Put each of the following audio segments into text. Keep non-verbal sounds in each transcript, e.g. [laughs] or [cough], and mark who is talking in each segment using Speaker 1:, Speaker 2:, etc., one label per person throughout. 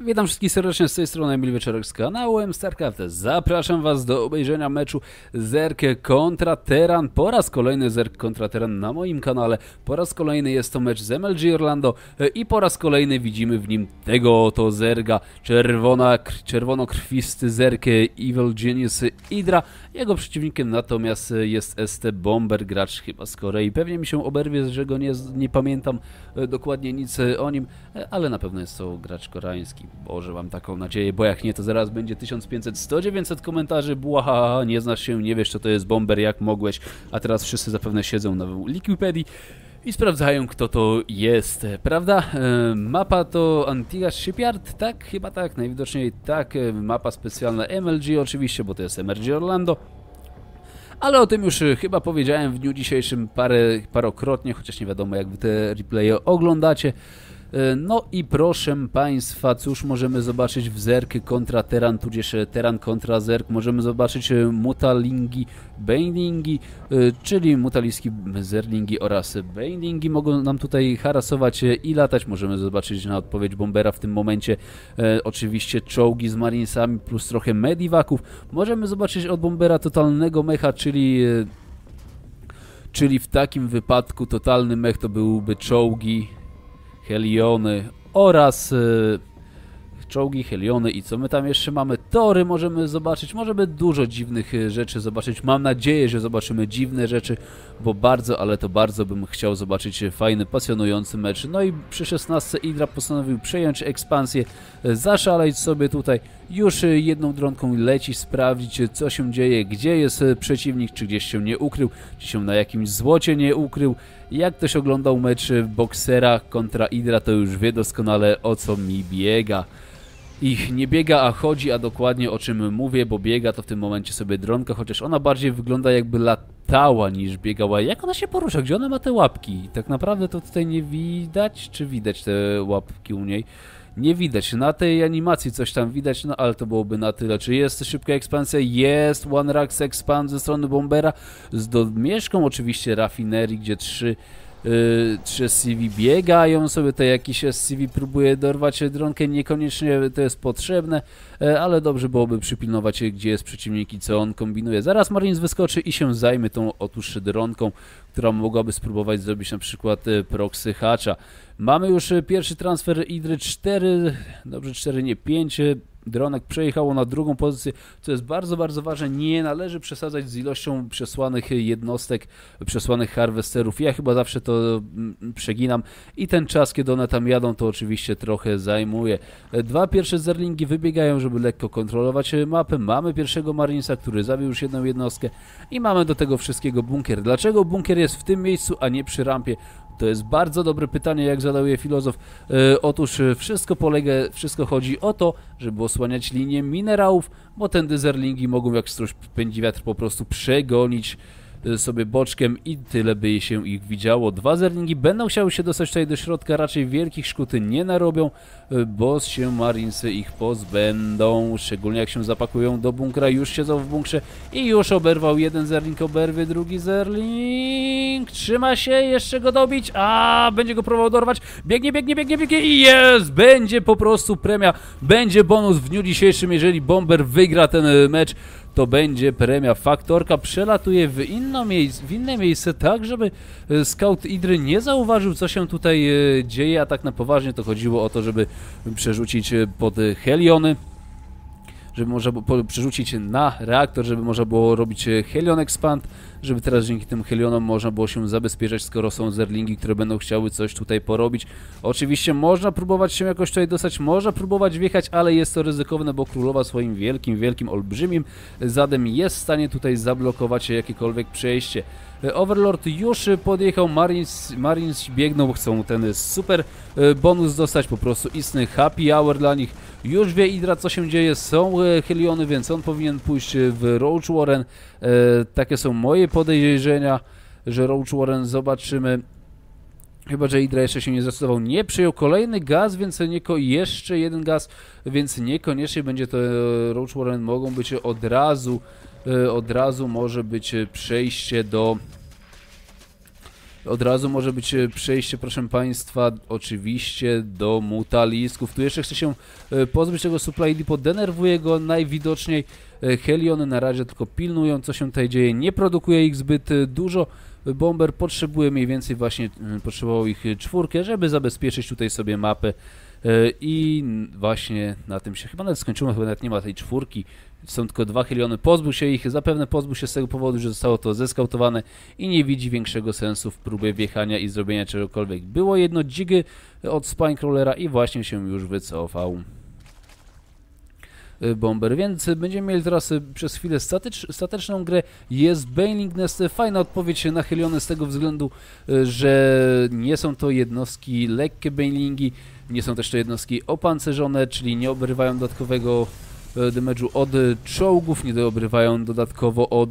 Speaker 1: Witam wszystkich serdecznie z tej strony Emil Wieczorek z kanałem StarCraft. Zapraszam Was do obejrzenia meczu Zerk kontra Teran. Po raz kolejny Zerk kontra Teran na moim kanale. Po raz kolejny jest to mecz z MLG Orlando i po raz kolejny widzimy w nim tego oto Zerga. Czerwona, czerwono-krwisty Zerk Evil Genius Hydra. Jego przeciwnikiem natomiast jest ST Bomber, gracz chyba z Korei. Pewnie mi się oberwie, że go nie, nie pamiętam dokładnie nic o nim, ale na pewno jest to gracz koreański. Boże, mam taką nadzieję, bo jak nie, to zaraz będzie 1500, 100, 900 komentarzy, buła, nie znasz się, nie wiesz co to jest bomber, jak mogłeś, a teraz wszyscy zapewne siedzą na Wikipedii i sprawdzają kto to jest, prawda? E, mapa to Antigua Shipyard, tak? Chyba tak, najwidoczniej tak, e, mapa specjalna MLG oczywiście, bo to jest MLG Orlando. Ale o tym już e, chyba powiedziałem w dniu dzisiejszym parę, parokrotnie, chociaż nie wiadomo jak wy te replaye oglądacie. E, no i proszę Państwa, cóż możemy zobaczyć w Zerk kontra Teran, tudzież e, Teran kontra Zerk. Możemy zobaczyć e, Mutalingi, Bailingi, czyli Mutaliski, Zerlingi oraz Bailingi mogą nam tutaj harasować i latać. Możemy zobaczyć na odpowiedź Bombera w tym momencie oczywiście czołgi z Marinesami plus trochę Medivaków. Możemy zobaczyć od Bombera totalnego mecha, czyli czyli w takim wypadku totalny mech to byłby czołgi Heliony oraz y, czołgi, heliony i co my tam jeszcze mamy? Tory możemy zobaczyć, możemy dużo dziwnych y, rzeczy zobaczyć. Mam nadzieję, że zobaczymy dziwne rzeczy, bo bardzo, ale to bardzo bym chciał zobaczyć fajny, pasjonujący mecz. No i przy 16 Idra postanowił przejąć ekspansję, y, zaszaleć sobie tutaj. Już jedną dronką leci sprawdzić, co się dzieje, gdzie jest przeciwnik, czy gdzieś się nie ukrył, czy się na jakimś złocie nie ukrył. Jak ktoś oglądał mecz boksera kontra Idra, to już wie doskonale o co mi biega. Ich nie biega, a chodzi, a dokładnie o czym mówię, bo biega to w tym momencie sobie dronka, chociaż ona bardziej wygląda jakby latała niż biegała. Jak ona się porusza? Gdzie ona ma te łapki? Tak naprawdę to tutaj nie widać, czy widać te łapki u niej? Nie widać. Na tej animacji coś tam widać, no ale to byłoby na tyle. Czy jest szybka ekspansja? Jest One Rax Expand ze strony Bombera z domieszką oczywiście rafinerii, gdzie trzy Yy, trzy SCV biegają sobie, to jakiś SCV próbuje dorwać dronkę, niekoniecznie to jest potrzebne, yy, ale dobrze byłoby przypilnować, gdzie jest przeciwnik i co on kombinuje. Zaraz Marines wyskoczy i się zajmie tą otóż dronką, która mogłaby spróbować zrobić na przykład proxy hatcha. Mamy już pierwszy transfer Idry 4, dobrze 4, nie 5, dronek przejechało na drugą pozycję, co jest bardzo, bardzo ważne. Nie należy przesadzać z ilością przesłanych jednostek, przesłanych harvesterów. Ja chyba zawsze to mm, przeginam i ten czas, kiedy one tam jadą, to oczywiście trochę zajmuje. Dwa pierwsze zerlingi wybiegają, żeby lekko kontrolować mapę. Mamy pierwszego Marinesa, który zabił już jedną jednostkę i mamy do tego wszystkiego bunkier. Dlaczego bunkier jest w tym miejscu, a nie przy rampie? To jest bardzo dobre pytanie, jak zadał je filozof. E, otóż e, wszystko polega, wszystko chodzi o to, żeby osłaniać linię minerałów, bo ten zerlingi mogą jak struś pędzi wiatr po prostu przegonić sobie boczkiem i tyle by się ich widziało. Dwa zerlingi będą chciały się dostać tutaj do środka, raczej wielkich szkuty nie narobią, y, bo się Marinesy ich pozbędą, szczególnie jak się zapakują do bunkra, już siedzą w bunkrze i już oberwał jeden zerling, oberwie drugi zerling, trzyma się, jeszcze go dobić, a będzie go próbował dorwać, biegnie, biegnie, biegnie, biegnie i jest, będzie po prostu premia, będzie bonus w dniu dzisiejszym, jeżeli Bomber wygra ten y, mecz, to będzie premia. Faktorka przelatuje w, inno w inne miejsce tak, żeby e, scout Idry nie zauważył, co się tutaj e, dzieje, a tak na poważnie to chodziło o to, żeby przerzucić e, pod Heliony żeby można było przerzucić na reaktor, żeby można było robić Helion Expand, żeby teraz dzięki tym Helionom można było się zabezpieczać, skoro są zerlingi, które będą chciały coś tutaj porobić. Oczywiście można próbować się jakoś tutaj dostać, można próbować wjechać, ale jest to ryzykowne, bo królowa swoim wielkim, wielkim, olbrzymim zadem jest w stanie tutaj zablokować jakiekolwiek przejście. Overlord już podjechał, Marines, Marines biegną, chcą ten super e, bonus dostać, po prostu istny happy hour dla nich. Już wie Idra co się dzieje, są e, Heliony, więc on powinien pójść w Roach Warren. E, takie są moje podejrzenia, że Roach Warren zobaczymy. Chyba, że Idra jeszcze się nie zdecydował. Nie przyjął kolejny gaz, więc nieko jeszcze jeden gaz, więc niekoniecznie będzie to Roach Warren. Mogą być od razu, od razu może być przejście do Od razu może być e, przejście, proszę Państwa, oczywiście do mutalisków. Tu jeszcze chce się e, pozbyć tego Supply Depot, denerwuje go najwidoczniej. E, Heliony na razie tylko pilnują, co się tutaj dzieje. Nie produkuje ich zbyt dużo. Bomber potrzebuje mniej więcej właśnie, potrzebował ich czwórkę, żeby zabezpieczyć tutaj sobie mapę. I właśnie na tym się chyba nawet skończyło, chyba nawet nie ma tej czwórki są tylko dwa Heliony, pozbył się ich, zapewne pozbył się z tego powodu, że zostało to zeskautowane i nie widzi większego sensu w próbie wjechania i zrobienia czegokolwiek. Było jedno dzigi od Spinecrawlera i właśnie się już wycofał. Y, bomber, więc będziemy mieli teraz y, przez chwilę statycz, statyczną grę. Jest Bailing Nest, fajna odpowiedź na Heliony z tego względu, y, że nie są to jednostki lekkie Bailingi, nie są też to jednostki opancerzone, czyli nie obrywają dodatkowego damage'u od czołgów, nie dobrywają dodatkowo od...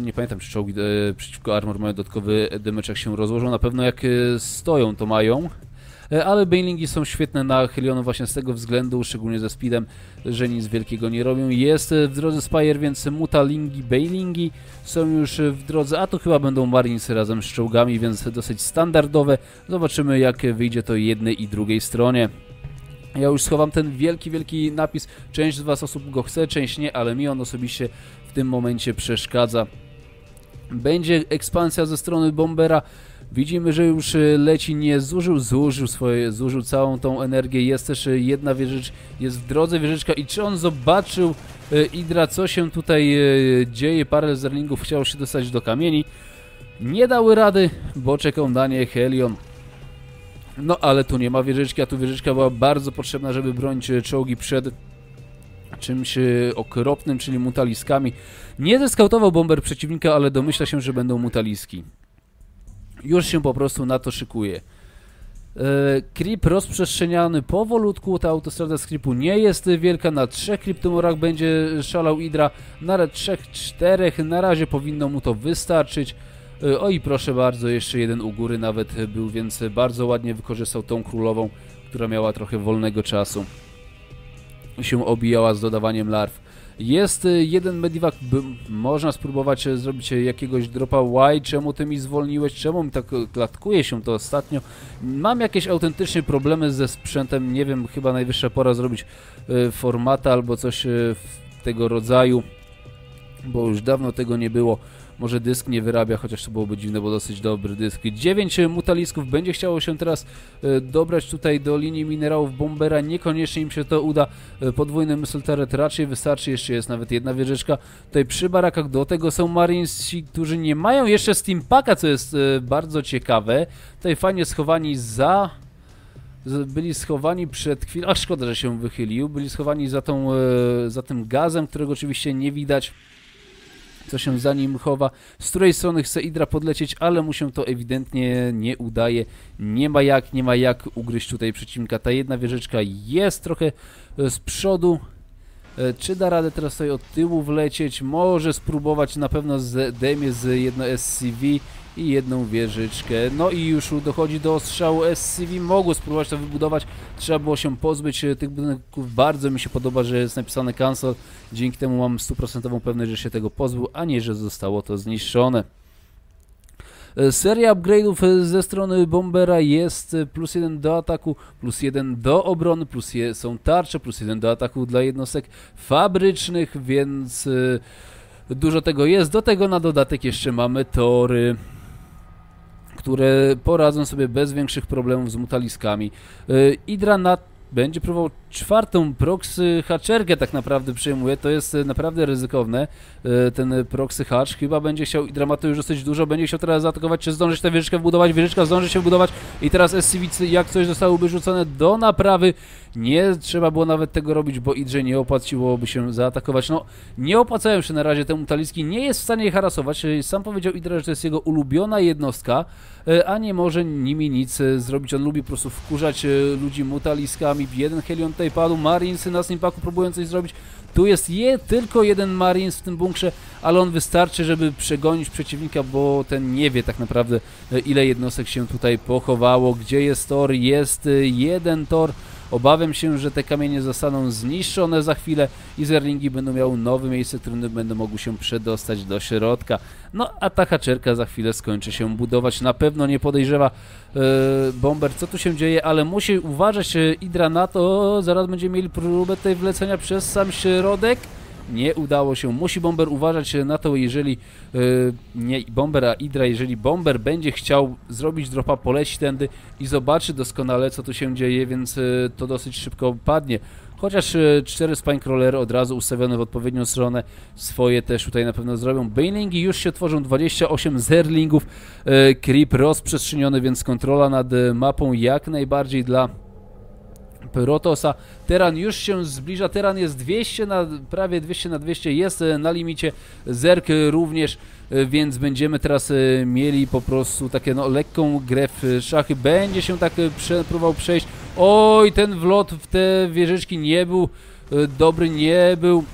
Speaker 1: Nie pamiętam, czy czołgi przeciwko armor mają dodatkowy damage, jak się rozłożą. Na pewno jak stoją, to mają. Ale Bailingi są świetne na Helionu właśnie z tego względu, szczególnie ze speedem, że nic wielkiego nie robią. Jest w drodze Spire, więc Mutalingi, Bailingi są już w drodze, a to chyba będą Marines razem z czołgami, więc dosyć standardowe. Zobaczymy jak wyjdzie to jednej i drugiej stronie. Ja już schowam ten wielki, wielki napis. Część z Was osób go chce, część nie, ale mi on osobiście w tym momencie przeszkadza. Będzie ekspansja ze strony Bombera. Widzimy, że już e, leci, nie zużył, zużył swoje, zużył całą tą energię. Jest też e, jedna wieżyczka, jest w drodze wieżyczka i czy on zobaczył e, Idra, co się tutaj dzieje? Parę zerlingów chciało się dostać do kamieni. Nie dały rady, bo czekał na nie Helion. No ale tu nie ma wieżyczki, a tu wieżyczka była bardzo potrzebna, żeby bronić e, czołgi przed czymś e, okropnym, czyli mutaliskami. Nie zeskautował bomber przeciwnika, ale domyśla się, że będą mutaliski. Już się po prostu na to szykuje. E, creep rozprzestrzeniany powolutku, ta autostrada z creepu nie jest wielka, na trzech kryptomorach będzie szalał Idra, na trzech, czterech, na razie powinno mu to wystarczyć. E, o i proszę bardzo, jeszcze jeden u góry nawet był, więc bardzo ładnie wykorzystał tą królową, która miała trochę wolnego czasu. Się obijała z dodawaniem larw. Jest e, jeden medivac, można spróbować e, zrobić jakiegoś dropa Y, czemu ty mi zwolniłeś, czemu mi tak klatkuje się to ostatnio. Mam jakieś autentycznie problemy ze sprzętem, nie wiem, chyba najwyższa pora zrobić formata albo coś tego rodzaju, bo już dawno tego nie było. Może dysk nie wyrabia, chociaż to byłoby dziwne, bo dosyć dobry dysk. 9 mutalisków będzie chciało się teraz e, dobrać tutaj do linii minerałów Bombera. Niekoniecznie im się to uda. E, podwójny turret raczej wystarczy. Jeszcze jest nawet jedna wieżyczka. Tutaj przy barakach do tego są Marinesi, którzy nie mają jeszcze Steampaka, co jest e, bardzo ciekawe. Tutaj fajnie schowani za byli schowani przed chwilą, a szkoda, że się wychylił, byli schowani za, tą, za tym gazem, którego oczywiście nie widać co się za nim chowa, z której strony chce Idra podlecieć, ale mu się to ewidentnie nie udaje. Nie ma jak, nie ma jak ugryźć tutaj przeciwnika. Ta jedna wieżyczka jest trochę e, z przodu. E, czy da radę teraz tutaj od tyłu wlecieć? Może spróbować, na pewno zdejmie z jedno SCV i jedną wieżyczkę. No i już dochodzi do strzału SCV. Mogło spróbować to wybudować. Trzeba było się pozbyć e, tych budynków. Bardzo mi się podoba, że jest napisane cancel. Dzięki temu mam stuprocentową pewność, że się tego pozbył, a nie, że zostało to zniszczone. E, seria upgrade'ów e, ze strony Bombera jest plus jeden do ataku, plus jeden do obrony, plus je, są tarcze, plus jeden do ataku dla jednostek fabrycznych, więc dużo tego jest. Do tego na dodatek jeszcze mamy tory które poradzą sobie bez większych problemów z mutaliskami. Idra na będzie próbował czwartą proxy haczerkę tak naprawdę przejmuje, to jest e, naprawdę ryzykowne, e, ten proxy hatch, chyba będzie chciał i dramatu już dosyć dużo, będzie chciał teraz zaatakować, czy zdążyć tę wieżyczkę wbudować, wieżyczka zdąży się wbudować i teraz SCV jak coś zostałoby rzucone do naprawy, nie trzeba było nawet tego robić, bo Idrze nie opłaciłoby się zaatakować, no nie opłacają się na razie temu Taliski, nie jest w stanie je harasować, e, sam powiedział Idra, że to jest jego ulubiona jednostka, a nie może nimi nic zrobić, on lubi po prostu wkurzać ludzi mutaliskami, jeden Helion tutaj padł, Marinesy na Snimpaku próbują coś zrobić. Tu jest je, tylko jeden Marines w tym bunkrze, ale on wystarczy, żeby przegonić przeciwnika, bo ten nie wie tak naprawdę ile jednostek się tutaj pochowało. Gdzie jest tor? Jest y, jeden tor Obawiam się, że te kamienie zostaną zniszczone za chwilę i zerlingi będą miały nowe miejsce, którym będą mogły się przedostać do środka. No a ta haczerka za chwilę skończy się budować. Na pewno nie podejrzewa yy, Bomber, co tu się dzieje, ale musi uważać Idra na to. Zaraz będziemy mieli próbę tej wlecenia przez sam środek nie udało się. Musi Bomber uważać na to, jeżeli yy, nie Bomber, a Idra, jeżeli Bomber będzie chciał zrobić dropa, poleci tędy i zobaczy doskonale, co tu się dzieje, więc yy, to dosyć szybko padnie. Chociaż yy, cztery Spinecrawlery od razu ustawione w odpowiednią stronę, swoje też tutaj na pewno zrobią. Banelingi już się tworzą, 28 zerlingów, yy, creep rozprzestrzeniony, więc kontrola nad mapą jak najbardziej dla Protosa. Teran już się zbliża, Teran jest 200 na, prawie 200 na 200, jest e, na limicie, Zerk również, e, więc będziemy teraz e, mieli po prostu takie no, lekką grę w szachy. Będzie się tak prze, próbował przejść. Oj, ten wlot w te wieżyczki nie był dobry, nie był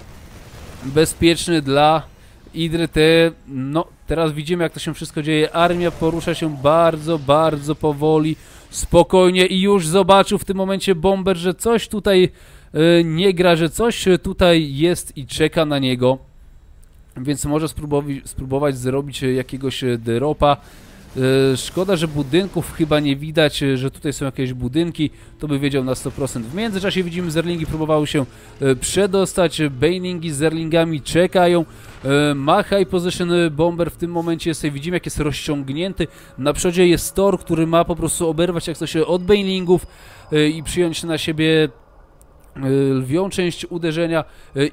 Speaker 1: bezpieczny dla Idry. Te, no, teraz widzimy jak to się wszystko dzieje. Armia porusza się bardzo, bardzo powoli spokojnie i już zobaczył w tym momencie Bomber, że coś tutaj e, nie gra, że coś tutaj jest i czeka na niego. Więc może spróbować, zrobić jakiegoś dropa. E, szkoda, że budynków chyba nie widać, że tutaj są jakieś budynki, to by wiedział na 100%. W międzyczasie widzimy Zerlingi próbowały się e, przedostać, Banelingi z Zerlingami czekają, E, ma high position bomber w tym momencie jest, widzimy jak jest rozciągnięty, na przodzie jest Thor, który ma po prostu oberwać jak coś od banelingów e, i przyjąć na siebie e, lwią część uderzenia.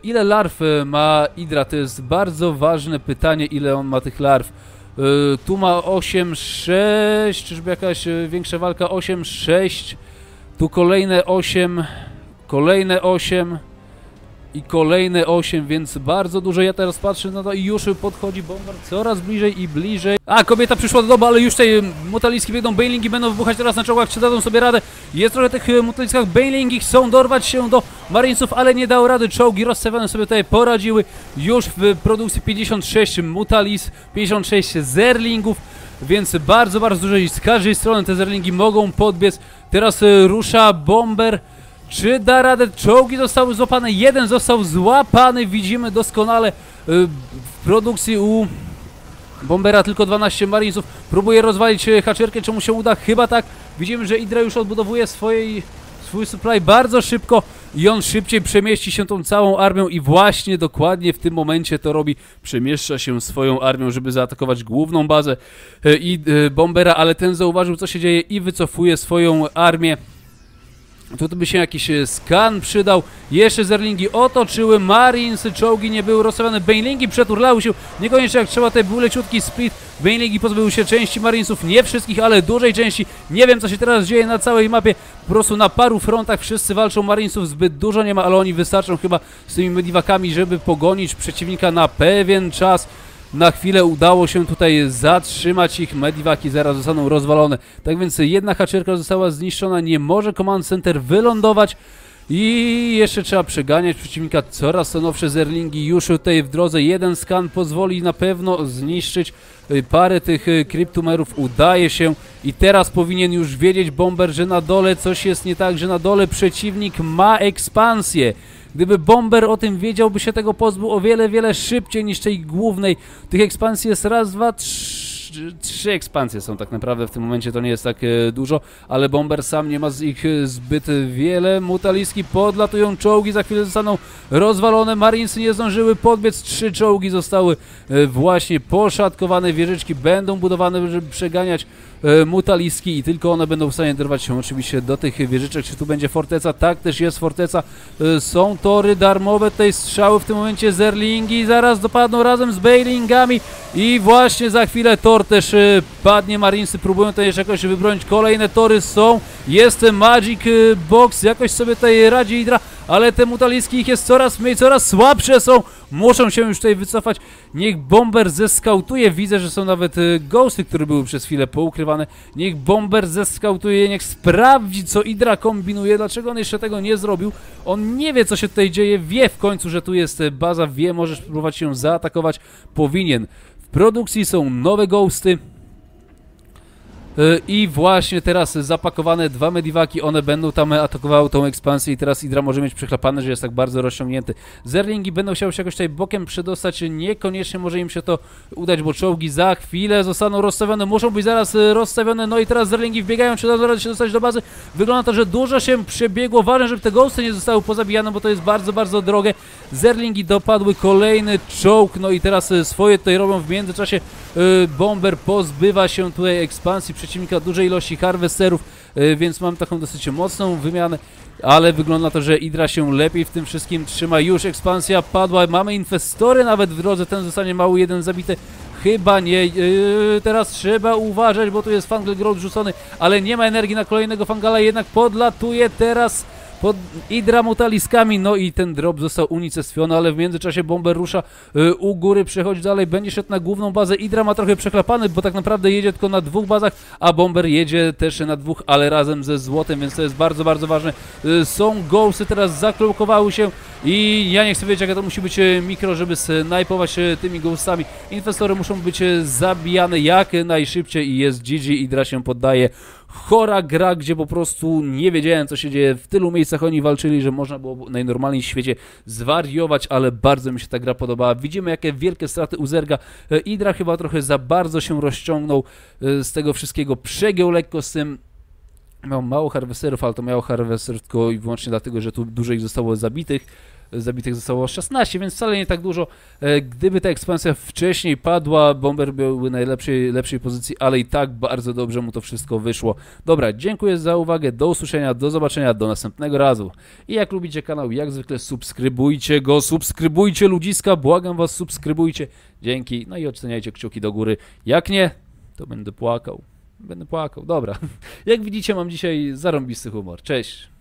Speaker 1: Ile larw ma Idra? To jest bardzo ważne pytanie, ile on ma tych larw. Tu ma 8-6, czyżby jakaś większa walka? 8-6. Tu kolejne 8, kolejne 8 i kolejne 8, więc bardzo dużo. Ja teraz patrzę na to i już podchodzi Bombard coraz bliżej i bliżej. A, kobieta przyszła do domu, ale już tutaj mutaliski biegną, Bailingi będą wybuchać teraz na czołgach, czy dadzą sobie radę. Jest trochę tych mutaliskach, Bailingi chcą dorwać się do Marinesów, ale nie dało rady. Czołgi rozstawione sobie tutaj poradziły. Już w produkcji 56 mutalis, 56 zerlingów. Więc bardzo, bardzo dużo i z każdej strony te zerlingi mogą podbiec. Teraz e, rusza bomber. Czy da radę? Czołgi zostały złapane. Jeden został złapany. Widzimy doskonale y, w produkcji u Bombera tylko 12 Marinesów. Próbuje rozwalić y, haczerkę. Czy mu się uda? Chyba tak. Widzimy, że Idra już odbudowuje swojej, swój supply bardzo szybko i on szybciej przemieści się tą całą armią i właśnie dokładnie w tym momencie to robi. Przemieszcza się swoją armią, żeby zaatakować główną bazę y, i Bombera, ale ten zauważył co się dzieje i wycofuje swoją armię. Tu by się jakiś e, skan przydał. Jeszcze zerlingi otoczyły. Marines, czołgi nie były rozstawione. Banelingi przeturlały się. Niekoniecznie jak trzeba, te był leciutki split. Banelingi pozbyły się części Marinesów. Nie wszystkich, ale dużej części. Nie wiem, co się teraz dzieje na całej mapie. Po prostu na paru frontach wszyscy walczą. Marinesów zbyt dużo nie ma, ale oni wystarczą chyba z tymi mediwakami, żeby pogonić przeciwnika na pewien czas. Na chwilę udało się tutaj zatrzymać ich, mediwaki zaraz zostaną rozwalone. Tak więc jedna haczerka została zniszczona, nie może Command Center wylądować. I jeszcze trzeba przeganiać przeciwnika coraz to nowsze zerlingi już tutaj w drodze. Jeden skan pozwoli na pewno zniszczyć y, parę tych y, kryptumerów. Udaje się i teraz powinien już wiedzieć Bomber, że na dole coś jest nie tak, że na dole przeciwnik ma ekspansję. Gdyby Bomber o tym wiedział, by się tego pozbył o wiele, wiele szybciej niż tej głównej. Tych ekspansji jest raz, dwa, trzy trzy ekspansje są tak naprawdę w tym momencie, to nie jest tak e, dużo, ale Bomber sam nie ma z ich e, zbyt wiele. Mutaliski podlatują czołgi, za chwilę zostaną rozwalone. Marinesy nie zdążyły podbiec, trzy czołgi zostały e, właśnie poszatkowane. Wieżyczki będą budowane, żeby przeganiać mutaliski i tylko one będą w stanie dorwać się oczywiście do tych wieżyczek. Czy tu będzie forteca? Tak, też jest forteca. Są tory darmowe, tutaj strzały w tym momencie zerlingi zaraz dopadną razem z bailingami. I właśnie za chwilę tor też y, padnie, Marinesy próbują tutaj jeszcze jakoś wybronić, kolejne tory są, jest Magic Box, jakoś sobie tutaj radzi Idra, ale te mutaliski ich jest coraz mniej, coraz słabsze są, muszą się już tutaj wycofać, niech Bomber zeskautuje, widzę, że są nawet y, ghosty, które były przez chwilę poukrywane, niech Bomber zeskautuje, niech sprawdzi, co Idra kombinuje, dlaczego on jeszcze tego nie zrobił, on nie wie, co się tutaj dzieje, wie w końcu, że tu jest baza, wie, możesz próbować się zaatakować, powinien, w produkcji są nowe ghosty, Y, I właśnie teraz zapakowane dwa mediwaki, one będą tam atakowały tą ekspansję i teraz Idra może mieć przechlapane, że jest tak bardzo rozciągnięty. Zerlingi będą chciały się jakoś tutaj bokiem przedostać, niekoniecznie może im się to udać, bo czołgi za chwilę zostaną rozstawione, muszą być zaraz y, rozstawione, no i teraz Zerlingi wbiegają, czy da się dostać do bazy. Wygląda to, że dużo się przebiegło, ważne, żeby te ghosty nie zostały pozabijane, bo to jest bardzo, bardzo drogie. Zerlingi dopadły kolejny czołg, no i teraz y, swoje tutaj robią w międzyczasie. y, Bomber pozbywa się tutaj ekspansji przeciwnika dużej ilości harvesterów, y, więc mam taką dosyć mocną wymianę. Ale wygląda to, że Idra się lepiej w tym wszystkim trzyma. Już ekspansja padła. Mamy inwestory nawet w drodze. Ten zostanie mały jeden zabity. Chyba nie. Yy, teraz trzeba uważać, bo tu jest Fungal Growth rzucony, ale nie ma energii na kolejnego Fangala. Jednak podlatuje teraz pod Idra mutaliskami. No i ten drop został unicestwiony, ale w międzyczasie bomber rusza y, u góry, przechodzi dalej, będzie szedł na główną bazę. Idra ma trochę przeklapany, bo tak naprawdę jedzie tylko na dwóch bazach, a bomber jedzie też na dwóch, ale razem ze złotem, więc to jest bardzo, bardzo ważne. Y, są ghosty, teraz zaklokowały się i ja nie chcę wiedzieć, jaka to musi być e, mikro, żeby snajpować tymi ghostami. Inwestory muszą być zabijane jak najszybciej i jest GG. Idra się poddaje. Chora gra, gdzie po prostu nie wiedziałem, co się dzieje. W tylu miejscach oni walczyli, że można było najnormalniej świecie zwariować, ale bardzo mi się ta gra podobała. Widzimy, jakie wielkie straty u Zerga. E, Idra chyba trochę za bardzo się rozciągnął e, z tego wszystkiego. Przegiął lekko z tym. Miał mało harvesterów, ale to miało harvesterów tylko i wyłącznie dlatego, że tu dużo ich zostało zabitych. Zabitych zostało 16, więc wcale nie tak dużo. E, Gdyby ta ekspansja wcześniej padła, Bomber byłby na najlepszej lepszej pozycji, ale i tak bardzo dobrze mu to wszystko wyszło. Dobra, dziękuję za uwagę, do usłyszenia, do zobaczenia, do następnego razu. I jak lubicie kanał, jak zwykle subskrybujcie go, subskrybujcie ludziska, błagam was, subskrybujcie. Dzięki, no i oceniajcie kciuki do góry. Jak nie, to będę płakał. Będę płakał, dobra. [laughs] Jak widzicie, mam dzisiaj zarąbisty humor. Cześć.